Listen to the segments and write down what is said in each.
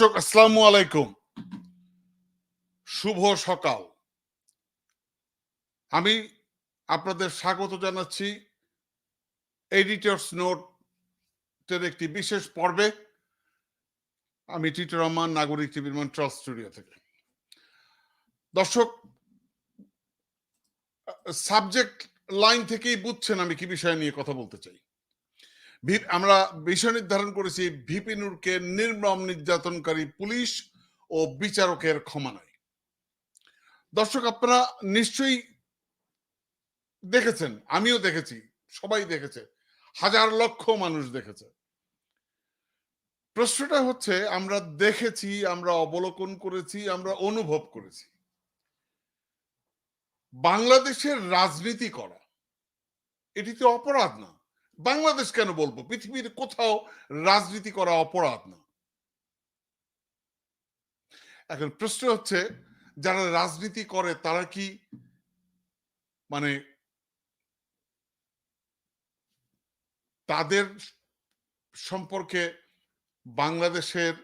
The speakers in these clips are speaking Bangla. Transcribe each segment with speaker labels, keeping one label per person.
Speaker 1: দর্শক, আসসালামু আলাইকুম। শুভ সকাল। আমি আপনাদের স্বাগত জানাচ্ছি এডিটর্স নোটের একটি বিশেষ পর্বে। আমি টিটু রহমান, নাগরিক টিভির মন্ট্রাল স্টুডিও থেকে। দর্শক সাবজেক্ট লাইন থেকেই বুঝছেন আমি কি বিষয় নিয়ে কথা বলতে চাই। আমরা বিষয় নির্ধারণ করেছি, ভিপি নূরকে নির্মম নির্যাতনকারী পুলিশ ও বিচারকের ক্ষমা নয়। দর্শক, আপনারা নিশ্চয়ই দেখেছেন, আমিও দেখেছি, সবাই দেখেছে, হাজার লক্ষ মানুষ দেখেছে। প্রশ্নটা হচ্ছে, আমরা দেখেছি, আমরা অবলোকন করেছি, আমরা অনুভব করেছি। বাংলাদেশের রাজনীতি করা, এটি তো অপরাধ না। বাংলাদেশ কেন বলব? পৃথিবীর কোথাও রাজনীতি করা অপরাধ না। এখন প্রশ্ন হচ্ছে, যারা রাজনীতি করে তারা কি মানে তাদের সম্পর্কে বাংলাদেশের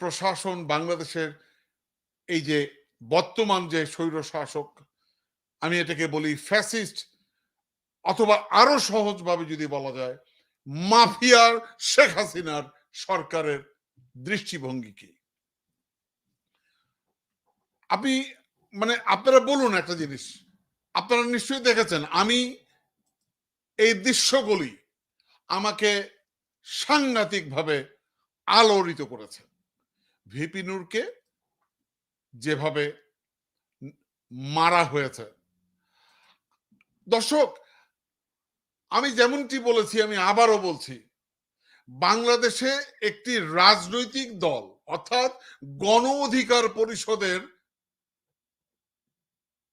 Speaker 1: প্রশাসন, বাংলাদেশের এই যে বর্তমান যে স্বৈর শাসক আমি এটাকে বলি ফ্যাসিস্ট অথবা আরও সহজভাবে যদি বলা যায়, মাফিয়ার শেখ হাসিনার সরকারের দৃষ্টিভঙ্গি কি আপনি মানে আপনারা বলুন একটা জিনিস। আপনারা নিশ্চয়ই দেখেছেন, আমি এই দৃশ্যগুলি আমাকে সাংঘাতিকভাবে আলোড়িত করেছে। ভিপি নূরকে যেভাবে মারা হয়েছে। দর্শক আমি যেমনটি বলেছি, আমি আবারও বলছি, বাংলাদেশে একটি রাজনৈতিক দল, অর্থাৎ গণ অধিকার পরিষদের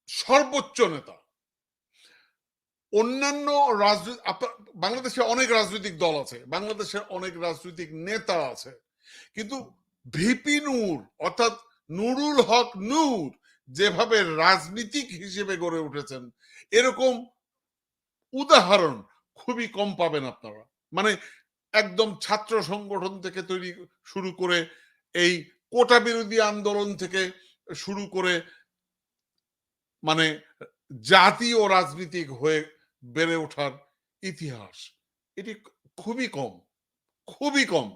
Speaker 1: সর্বোচ্চ নেতা, অন্যান্য রাজনৈতিক বাংলাদেশে অনেক রাজনৈতিক দল আছে বাংলাদেশের অনেক রাজনৈতিক নেতা আছে, কিন্তু ভিপি নূর, অর্থাৎ নুরুল হক নূর, যেভাবে রাজনীতিক হিসেবে গড়ে উঠেছেন, এরকম উদাহরণ খুবই কম পাবেন আপনারা। মানে একদম ছাত্র সংগঠন থেকে তৈরি শুরু করে এই কোটা বিরোধী আন্দোলন থেকে শুরু করে মানে জাতীয় রাজনীতিক হয়ে বেড়ে ওঠার ইতিহাস। এটি খুবই কম খুবই কম।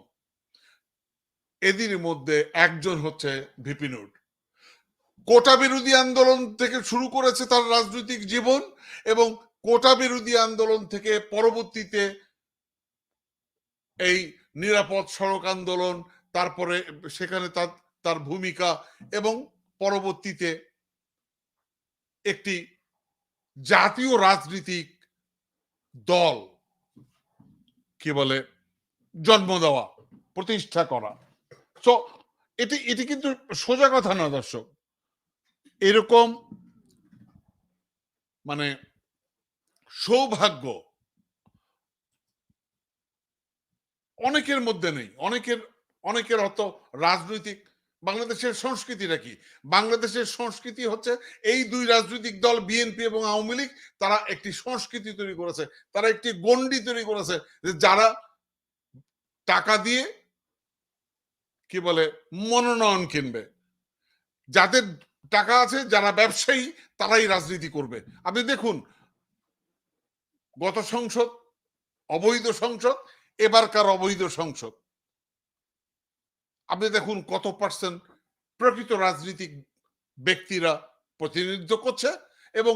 Speaker 1: এদের মধ্যে একজন হচ্ছে ভিপিনুর কোটা বিরোধী আন্দোলন থেকে শুরু করেছে তার রাজনৈতিক জীবন এবং কোটা বিরোধী আন্দোলন থেকে পরবর্তীতে এই নিরাপদ সড়ক আন্দোলন, তারপরে সেখানে তার তার ভূমিকা এবং পরবর্তীতে একটি জাতীয় রাজনীতিক দল, কি বলে, জন্ম দেওয়া, প্রতিষ্ঠা করা। তো এটি এটি কিন্তু সোজা কথা না, দর্শক। এরকম মানে সৌভাগ্য অনেকের মধ্যে নেই। অনেকের অনেকের অত রাজনৈতিক, বাংলাদেশের সংস্কৃতিটা কি? বাংলাদেশের সংস্কৃতি হচ্ছে এই দুই রাজনৈতিক দল বিএনপি এবং আওয়ামী লীগ, তারা একটি সংস্কৃতি তৈরি করেছে, তারা একটি গন্ডি তৈরি করেছে যে যারা টাকা দিয়ে, কি বলে, মনোনয়ন কিনবে। যাদের টাকা আছে, যারা ব্যবসায়ী, তারাই রাজনীতি করবে। আপনি দেখুন গত সংসদ, অবৈধ সংসদ, এবারকার অবৈধ সংসদ। আপনি দেখুন কত পার্সেন্ট প্রকৃত রাজনীতিক ব্যক্তিরা প্রতিনিধিত্ব করছে এবং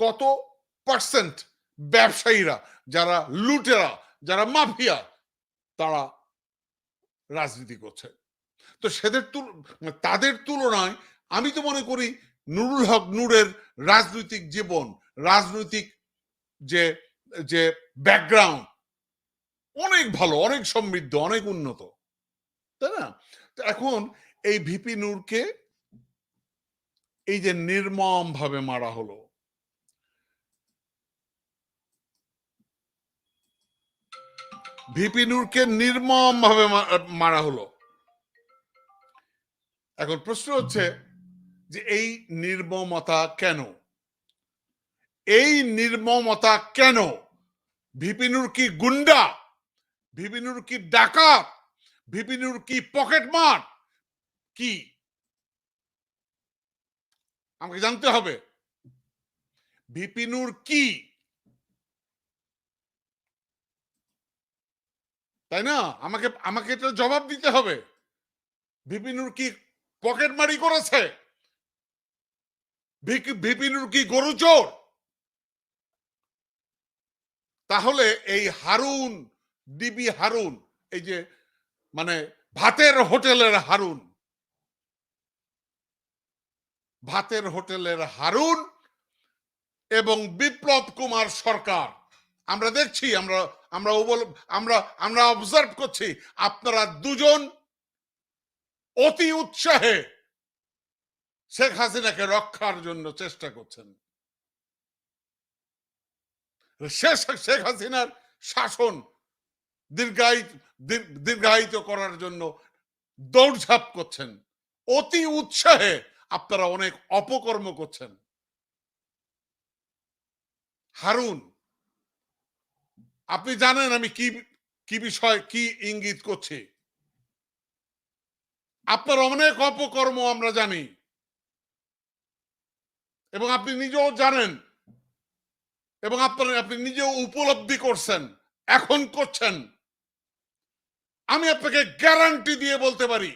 Speaker 1: কত পার্সেন্ট ব্যবসায়ীরা, যারা লুটেরা, যারা মাফিয়া, তারা রাজনীতি করছে। তো সেদের তুল, তাদের তুলনায় আমি তো মনে করি নুরুল হক নূরের রাজনৈতিক জীবন, রাজনৈতিক যে যে ব্যাকগ্রাউন্ড অনেক ভালো, অনেক সমৃদ্ধ, অনেক উন্নত। তাই না? এখন এই ভিপি নূরকে এই যে নির্মম ভাবে মারা হলো। ভিপি নূরকে নির্মম ভাবে মারা হলো। এখন প্রশ্ন হচ্ছে যে এই নির্মমতা কেন? এই নির্মমতা কেন? ভিপিনুর কি গুন্ডা? ভিপিনুর কি ডাকাত? ভিপিনুর কি পকেট মার? কি? আমাকে জানতে হবে। ভিপিনুর কি? তাই না? আমাকে আমাকে এটা জবাব দিতে হবে। ভিপিনুর কি পকেট মারি করেছে? ভিপিনুর কি গরু চোর? তাহলে এই হারুন, ডিবি হারুন, এই যে মানে ভাতের হোটেলের হারুন, ভাতের হোটেলের হারুন এবং বিপ্লব কুমার সরকার। আমরা দেখছি, আমরা আমরা আমরা আমরা অবজার্ভ করছি, আপনারা দুজন অতি উৎসাহে শেখ হাসিনাকে রক্ষার জন্য চেষ্টা করছেন। শেষ শেখ হাসিনার শাসন দীর্ঘায়িত দীর্ঘায়িত করার জন্য দৌড়ঝাঁপ করছেন। অতি উৎসাহে আপনারা অনেক অপকর্ম করছেন। হারুন, আপনি জানেন আমি কি কি বিষয়, কি ইঙ্গিত করছি? আপনার অনেক অপকর্ম আমরা জানি। এবং আপনি নিজেও জানেন এবং আপনার, আপনি নিজেও উপলব্ধি করছেন, এখন করছেন। আমি আপনাকে গ্যারান্টি দিয়ে বলতে পারি,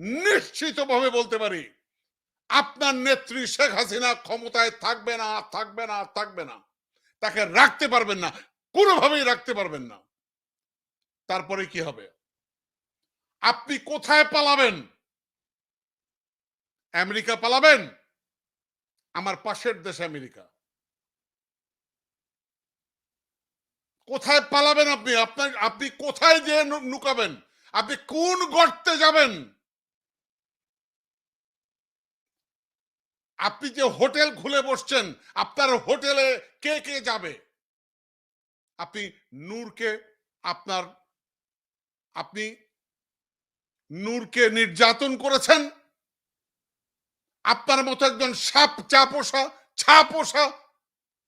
Speaker 1: নিশ্চিতভাবে বলতে পারি, আপনার নেত্রী শেখ হাসিনা ক্ষমতায় থাকবে না থাকবে না থাকবে না। তাকে রাখতে পারবেন না, কোনোভাবেই রাখতে পারবেন না। তারপরে কি হবে? আপনি কোথায় পালাবেন? আমেরিকা পালাবেন? আমার পাশের দেশ আমেরিকা। কোথায় পালাবেন আপনি? আপনার, আপনি কোথায় যেয়ে নুকাবেন? আপনি কোন গর্তে যাবেন? আপনি যে হোটেল খুলে বসছেন, আপনার হোটেলে কে কে যাবে? আপনি নূরকে, আপনার, আপনি নূরকে নির্যাতন করেছেন? আপনার মতো একজন সাপ চাপোষা, ছাপোষা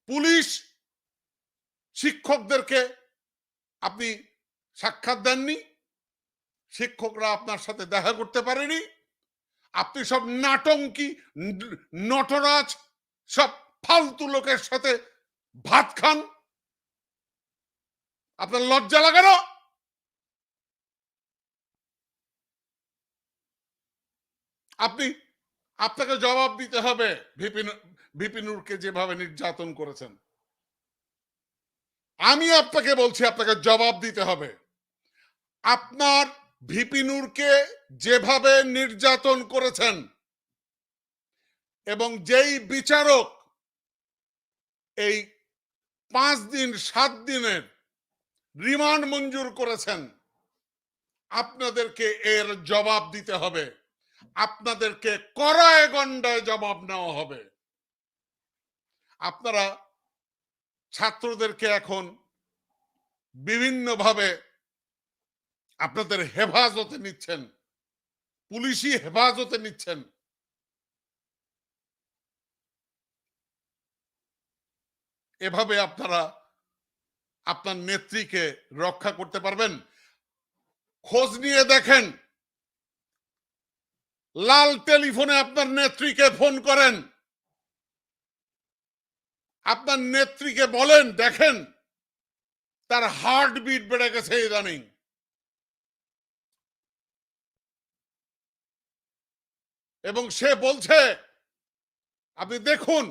Speaker 1: পুলিশ শিক্ষকদেরকে আপনি সাক্ষাৎ দেননি, শিক্ষকরা আপনার সাথে দেখা করতে পারেনি, আপনি সব নাটঙ্কি, নটরাজ, সব ফালতু লোকের সাথে ভাত খান। আপনার লজ্জা লাগে না? আপনি, আপনাকে জবাব দিতে হবে ভিপিন, ভিপিনুরকে যেভাবে নির্যাতন করেছেন। আমি আপনাকে বলছি, আপনাকে জবাব দিতে হবে। আপনার ভিপিনুরকে যেভাবে নির্যাতন করেছেন এবং যেই বিচারক এই পাঁচ দিন, সাত দিনের রিমান্ড মঞ্জুর করেছেন, আপনাদেরকে এর জবাব দিতে হবে। আপনাদেরকে করায় গন্ডায় জবাব নেওয়া হবে। আপনারা ছাত্রদেরকে এখন বিভিন্নভাবে আপনাদের হেফাজতে নিচ্ছেন, পুলিশি হেফাজতে নিচ্ছেন। এভাবে আপনারা আপনার নেত্রীকে রক্ষা করতে পারবেন। খোঁজ নিয়ে দেখেন। লাল টেলিফোনে আপনার নেত্রীকে ফোন করেন। আপনার নেত্রীকে বলেন, দেখেন, তার হার্ট বিট বেড়ে গেছে ইদানিং। এবং সে বলছে, আপনি দেখুন,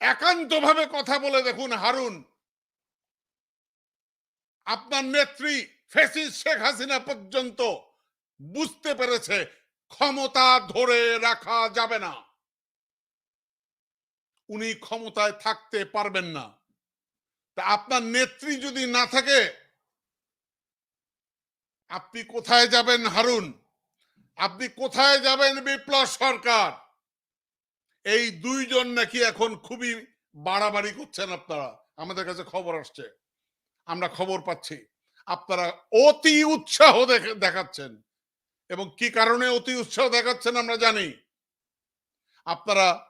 Speaker 1: একান্তভাবে কথা বলে দেখুন, হারুন, আপনার নেত্রী ফেসিস শেখ হাসিনা পর্যন্ত বুঝতে পেরেছে, ক্ষমতা ধরে রাখা যাবে না। উনি ক্ষমতায় থাকতে পারবেন না। তা আপনার নেত্রী যদি না থাকে, আপনি কোথায় যাবেন হারুন? আপনি কোথায় যাবেন বিপ্লব সরকার? এই দুইজন নাকি এখন খুবই বাড়াবাড়ি করছেন আপনারা। আমাদের কাছে খবর আসছে। আমরা খবর পাচ্ছি। আপনারা অতি উৎসাহ দেখে- দেখাচ্ছেন। এবং কি কারণে অতি উৎসাহ দেখাচ্ছেন আমরা জানি। আপনারা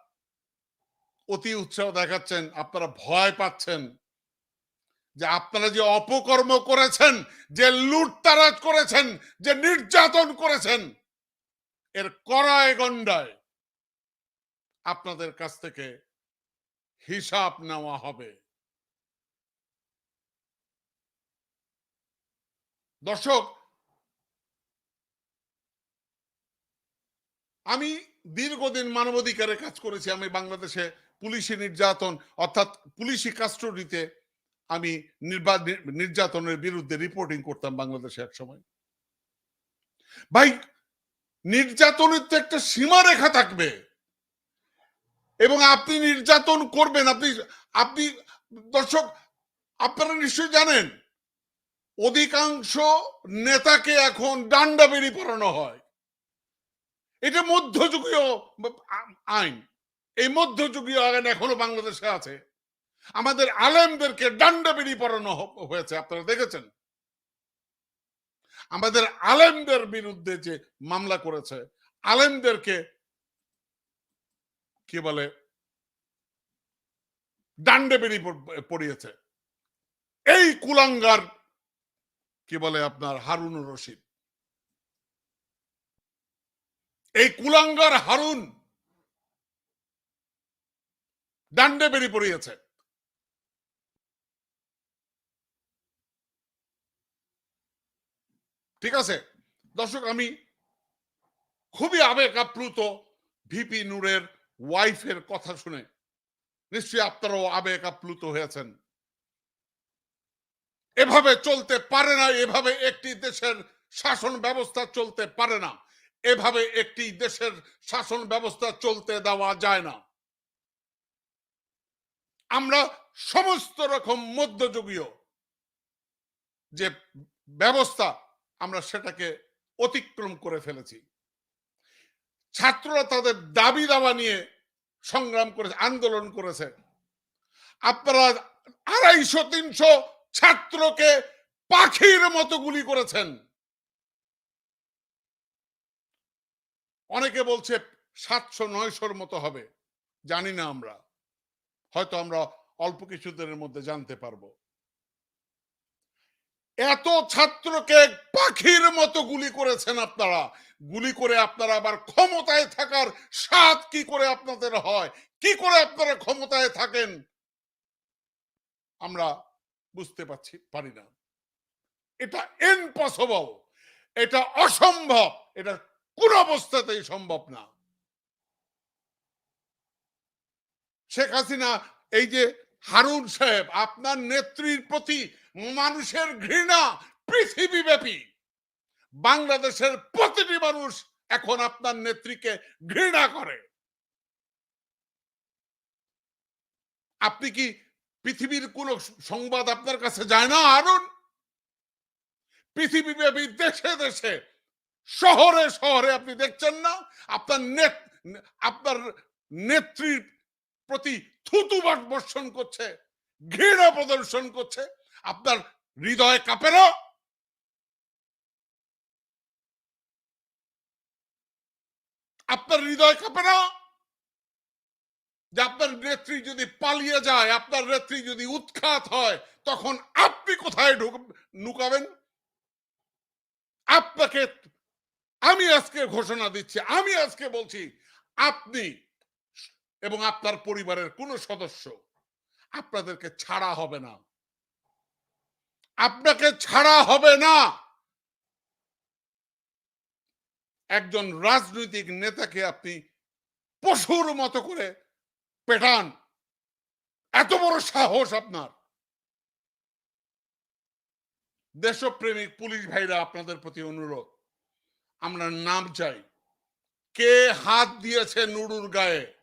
Speaker 1: অতি উৎসাহ দেখাচ্ছেন, আপনারা ভয় পাচ্ছেন যে আপনারা যে অপকর্ম করেছেন, যে লুটতারাজ করেছেন, যে নির্যাতন করেছেন, এর করায় গন্ডায় আপনাদের কাছ থেকে হিসাব নেওয়া হবে। দর্শক, আমি দীর্ঘদিন মানবাধিকারের কাজ করেছি, আমি বাংলাদেশে পুলিশি নির্যাতন, অর্থাৎ পুলিশি কাস্টডিতে আমি নির্যাতনের বিরুদ্ধে রিপোর্টিং করতাম বাংলাদেশে এক সময়। ভাই, নির্যাতনের তো একটা সীমারেখা থাকবে। এবং আপনি নির্যাতন করবেন, আপনি আপনি, দর্শক, আপনারা নিশ্চয়ই জানেন, অধিকাংশ নেতাকে এখন ডান্ডা বেরি পড়ানো হয়। এটা মধ্যযুগীয় আইন। এই মধ্যযুগীয় আইন এখনও বাংলাদেশে আছে। আমাদের আলেমদেরকে ডান্ডা বেরি পড়ানো হয়েছে, আপনারা দেখেছেন? আমাদের আলেমদের বিরুদ্ধে যে মামলা করেছে, আলেমদেরকে কি বলে? ডান্ডে বেরি পড়িয়েছে এই কুলাঙ্গার, কি বলে আপনার, হারুনুর রশিদ। এই কুলাঙ্গার হারুন ডান্ডে বেরিয়ে পড়িয়েছে। ঠিক আছে? দর্শক, আমি খুবই আবেগ আপ্লুত ভিপি নূরের ওয়াইফের কথা শুনে। নিশ্চয়ই আপনারাও আবেগ আপ্লুত হয়েছেন। এভাবে চলতে পারে না, এভাবে একটি দেশের শাসন ব্যবস্থা চলতে পারে না। এভাবে একটি দেশের শাসন ব্যবস্থা চলতে দেওয়া যায় না। আমরা সমস্ত রকম মধ্যযুগীয় যে ব্যবস্থা, আমরা সেটাকে অতিক্রম করে ফেলেছি। ছাত্ররা তাদের দাবি দাবা নিয়ে সংগ্রাম করেছে, আন্দোলন করেছে। আপনারা আড়াইশো, তিনশো ছাত্রকে পাখির মতো গুলি করেছেন। অনেকে বলছে সাতশো, নয়শোর মতো হবে, জানি না আমরা। হয়তো আমরা অল্প কিছুদিনের মধ্যে জানতে পারব। এত ছাত্রকে পাখির মতো গুলি করেছেন আপনারা। গুলি করে আপনারা আবার ক্ষমতায় থাকার স্বাদ কি করে আপনাদের হয়? কি করে আপনারা ক্ষমতায় থাকেন? আমরা বুঝতে পারছি, পারি না। এটা ইম্পসিবল এটা অসম্ভব! এটা কোন অবস্থাতেই সম্ভব না। শেখ হাসিনা, এই যে হারুন সাহেব, আপনার নেত্রীর প্রতি মানুষের ঘৃণা পৃথিবীব্যাপী। বাংলাদেশের প্রতিটি মানুষ এখন আপনার নেত্রীকে ঘৃণা করে। আপনি কি পৃথিবীর কোন সংবাদ আপনার কাছে যায় না আরুন পৃথিবীব্যাপী দেশে দেশে, শহরে শহরে আপনি দেখছেন না? আপনার নেত, আপনার নেত্রীর প্রতি থুতুবাট বর্ষণ করছে, ঘৃণা প্রদর্শন করছে, আপনার হৃদয় কাঁপে না? আপনার হৃদয় কাঁপে না? যে আপনার নেত্রী যদি পালিয়ে যায়, আপনার নেত্রী যদি উৎখাত হয়, তখন আপনি কোথায় ঢুক- নুকাবেন আপনাকে, আমি আজকে ঘোষণা দিচ্ছি, আমি আজকে বলছি, আপনি এবং আপনার পরিবারের কোন সদস্য আপনাদেরকে ছাড়া হবে না। আপনাকে ছাড়া হবে না। একজন রাজনৈতিক নেতাকে আপনি পশুর মতো করে পেটান। এত বড় সাহস আপনার। দেশপ্রেমিক পুলিশ ভাইরা আপনাদের প্রতি অনুরোধ, আমরা নাম চাই। কে হাত দিয়েছে নুরুর গায়ে?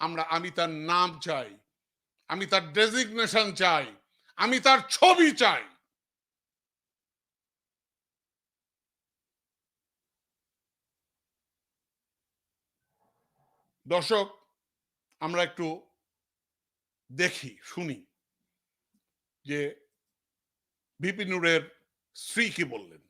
Speaker 1: আমরা আমি তার নাম চাই, আমি তার ডেজিগনেশন চাই, আমি তার ছবি চাই। দর্শক, আমরা একটু দেখি, শুনি যে বিপিনুরের স্ত্রী কি বললেন।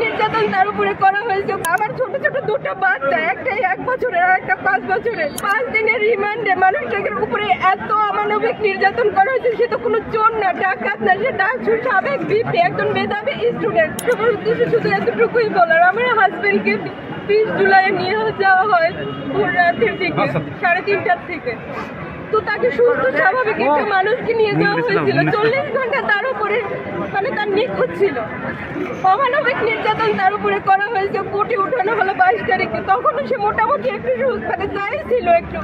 Speaker 2: নির্যাতন তার উপরে করা হয়েছে। আমার ছোট ছোট দুটো বাচ্চা একটাই এক বছরের আর একটা পাঁচ বছরের। পাঁচ দিনের রিমান্ডে মানুষটাকে উপরে এত অমানবিক নির্যাতন করা হয়েছে সে তো কোনো চোর না ডাকাত না সে ডাকছু সাবেক বিপি একজন মেধাবী স্টুডেন্ট সবার উদ্দেশ্যে শুধু এতটুকুই বলার আমার হাজবেন্ডকে বিশ জুলাই নিয়ে যাওয়া হয় ভোর রাতের দিকে সাড়ে তিনটার থেকে তো তাকে সুস্থ স্বাভাবিক একটা মানুষকে নিয়ে যাওয়া হয়েছিল। চল্লিশ ঘণ্টা তার উপরে মানে তার নিখোঁজ ছিল। অমানবিক নির্যাতন তার উপরে করা হয়েছে কোটি উঠানো হলো বাইশ তারিখে। তখনও সে মোটামুটি একটু সুস্থ মানে যাই ছিল একটু।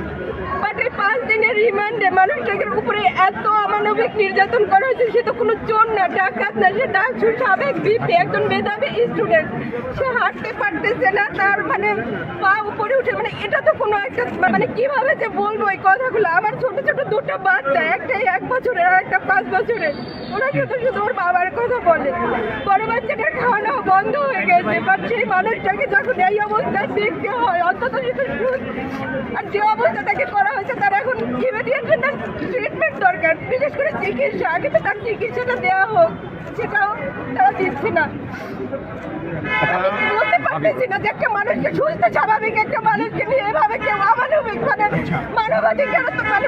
Speaker 2: বাট এই পাঁচ দিনের রিমান্ডে মানুষটাকে উপরে এত অমানবিক নির্যাতন করা হয়েছে সে তো কোনো চোর না ডাকাত না সে ডাকছু সাবেক বিপি একজন মেধাবী স্টুডেন্ট সে হাঁটতে পারতেছে না তার মানে পা উপরে উঠে মানে এটা তো কোনো একটা মানে কীভাবে যে বলব এই কথাগুলো? আমার ছোট ছোট দুটো বাচ্চা, একটাই এক বছরের আর একটা পাঁচ বছরের। ওরা শুধু শুধু ওর বাবার কথা বলে। বড় বাচ্চাটার খাওয়ানো বন্ধ হয়ে গেছে বাট সেই মানুষটাকে যখন এই অবস্থায় দেখতে হয়, অন্তত আর যে অবস্থাটাকে করা হয়েছে, তার এখন ইমিডিয়েট তার ট্রিটমেন্ট দরকার। বিশেষ করে চিকিৎসা। আগে তো তার চিকিৎসাটা দেওয়া হোক, সেটাও তারা দিচ্ছে না। বলতে পারতেছি না যে একটা মানুষকে সুস্থ, স্বাভাবিক একটা মানুষকে নিয়ে এভাবে কেউ অমানবিক মানে মানবাধিকার তো মানে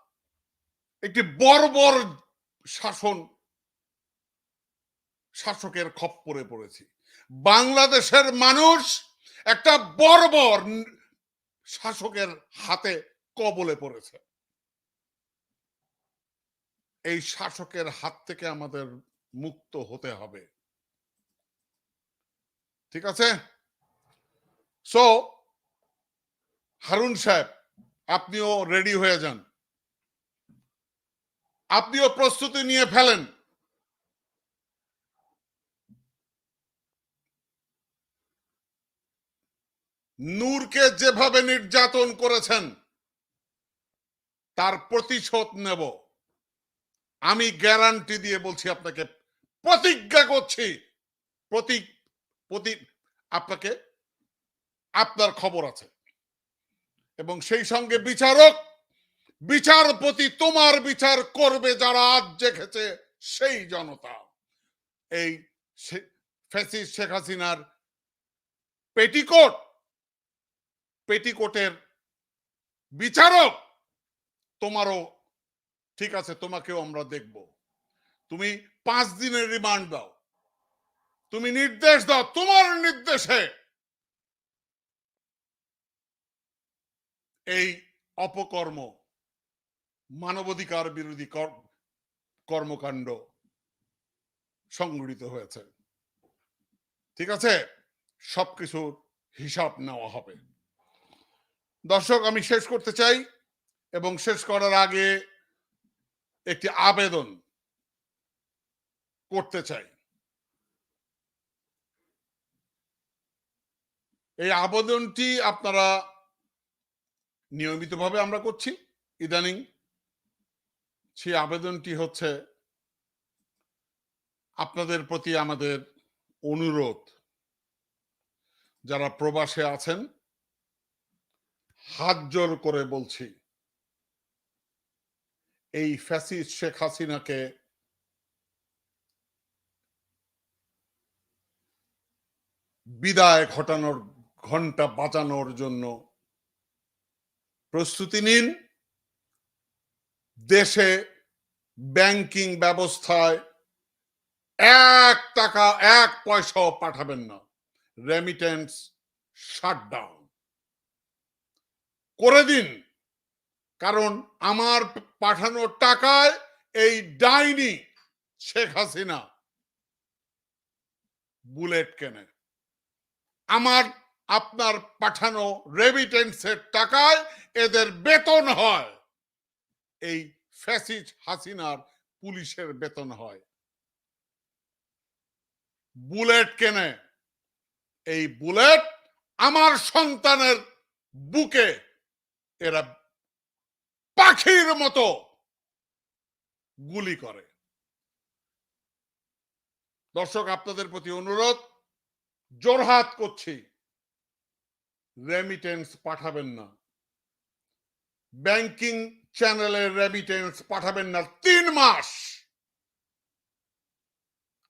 Speaker 1: একটি বর্বর শাসন শাসকের খপ্পরে পড়েছি। বাংলাদেশের মানুষ একটা বর্বর শাসকের হাতে কবলে পড়েছে। এই শাসকের হাত থেকে আমাদের মুক্ত হতে হবে। ঠিক আছে? সো হারুন সাহেব, আপনিও রেডি হয়ে যান। আপনিও প্রস্তুতি নিয়ে ফেলেন। নূরকে যেভাবে নির্যাতন করেছেন, তার প্রতিশোধ নেব। আমি গ্যারান্টি দিয়ে বলছি আপনাকে, প্রতিজ্ঞা করছি, প্রতি প্রতি, আপনাকে, আপনার খবর আছে। এবং সেই সঙ্গে বিচারক বিচারপতি তোমার বিচার করবে যারা আজ জেগেছে সেই জনতা। এই ফ্যাসিস্ট শেখ হাসিনার পেটিকোট, পেটিকোটের বিচারক তোমারও ঠিক আছে, তোমাকেও আমরা দেখব। তুমি পাঁচ দিনের রিমান্ড দাও। তুমি নির্দেশ দাও তোমার নির্দেশে এই অপকর্ম মানবাধিকার বিরোধী কর- কর্মকাণ্ড সংগঠিত হয়েছে। ঠিক আছে? সবকিছুর হিসাব নেওয়া হবে। দর্শক, আমি শেষ করতে চাই এবং শেষ করার আগে একটি আবেদন করতে চাই। এই আবেদনটি আপনারা নিয়মিতভাবে আমরা করছি। ইদানিং সেই আবেদনটি হচ্ছে আপনাদের প্রতি আমাদের অনুরোধ। যারা প্রবাসে আছেন, হাত জোর করে বলছি, এই ফ্যাসিস্ট শেখ হাসিনাকে বিদায় ঘটানোর ঘণ্টা বাঁচানোর জন্য প্রস্তুতি নিন। দেশে ব্যাংকিং ব্যবস্থায় এক টাকা, এক পয়সাও পাঠাবেন না। রেমিটেন্স শাটডাউন করে দিন। কারণ আমার পাঠানো টাকায় এই ডাইনি শেখ হাসিনা। বুলেট কেনে। আমার, আপনার পাঠানো রেমিটেন্সের টাকায় এদের বেতন হয়। এই ফ্যাসিজ হাসিনার পুলিশের বেতন হয়। বুলেট কেনে? এই বুলেট আমার সন্তানের বুকে। এরা পাখির মতো গুলি করে। দর্শক, আপনাদের প্রতি অনুরোধ জোরহাত করছি। রেমিটেন্স পাঠাবেন না। ব্যাংকিং চ্যানেলের রেমিটেন্স পাঠাবেন না তিন মাস।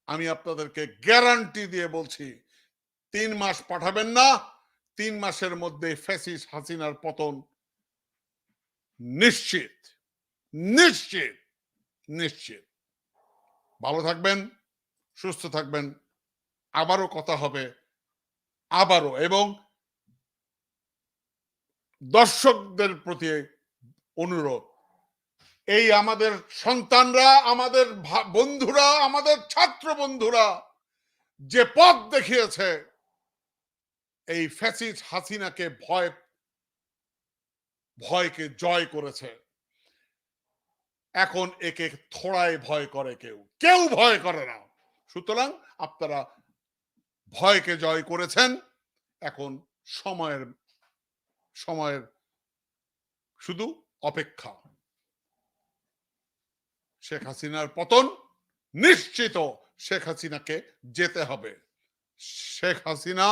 Speaker 1: আমি আপনাদেরকে গ্যারান্টি দিয়ে বলছি, তিন মাস পাঠাবেন না, তিন মাসের মধ্যে ফ্যাসিস হাসিনার পতন নিশ্চিত নিশ্চিত নিশ্চিত। ভালো থাকবেন, সুস্থ থাকবেন, আবারও কথা হবে, আবারও এবং দর্শকদের প্রতি অনুরোধ। এই আমাদের সন্তানরা, আমাদের বন্ধুরা, আমাদের ছাত্র বন্ধুরা যে পথ দেখিয়েছে, এই ফ্যাসিস হাসিনাকে ভয়, ভয়কে জয় করেছে। এখন একে থোড়াই ভয় করে কেউ। কেউ ভয় করে না। সুতরাং আপনারা ভয়কে জয় করেছেন। এখন সময়ের সময়ের শুধু অপেক্ষা। শেখ হাসিনার পতন নিশ্চিত শেখ হাসিনাকে যেতে হবে। শেখ হাসিনা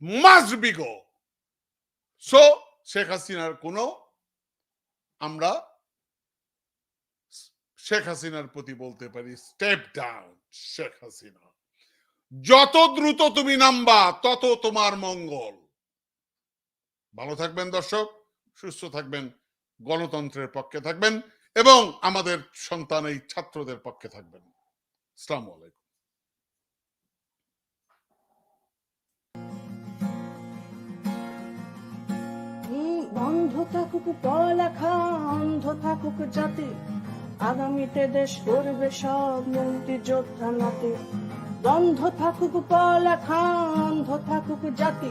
Speaker 1: মাস বিগো সো শেখ হাসিনার কোনো আমরা শেখ হাসিনার প্রতি বলতে পারি স্টেপ ডাউন শেখ হাসিনা। যত দ্রুত তুমি নামবা, তত তোমার মঙ্গল। ভালো থাকবেন দর্শক। সুস্থ থাকবেন, গণতন্ত্রের পক্ষে থাকবেন এবং আমাদের সন্তান এই ছাত্রদের পক্ষে থাকবেন। আসসালামু আলাইকুম।
Speaker 3: বন্ধ থাকুক পড়ালেখা অন্ধ থাকুক জাতি, আগামীতে দেশ করবে সব মুক্তি যোদ্ধা নাতি। বন্ধ থাকুক পড়ালেখা অন্ধ থাকুক জাতি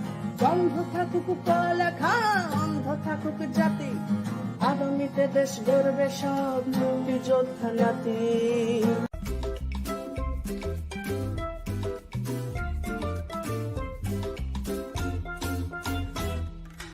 Speaker 3: বন্ধ থাকুক পড়ালেখা অন্ধ থাকুক জাতি। আগামীতে দেশ গড়বে সব মুক্তি যোদ্ধা নাতি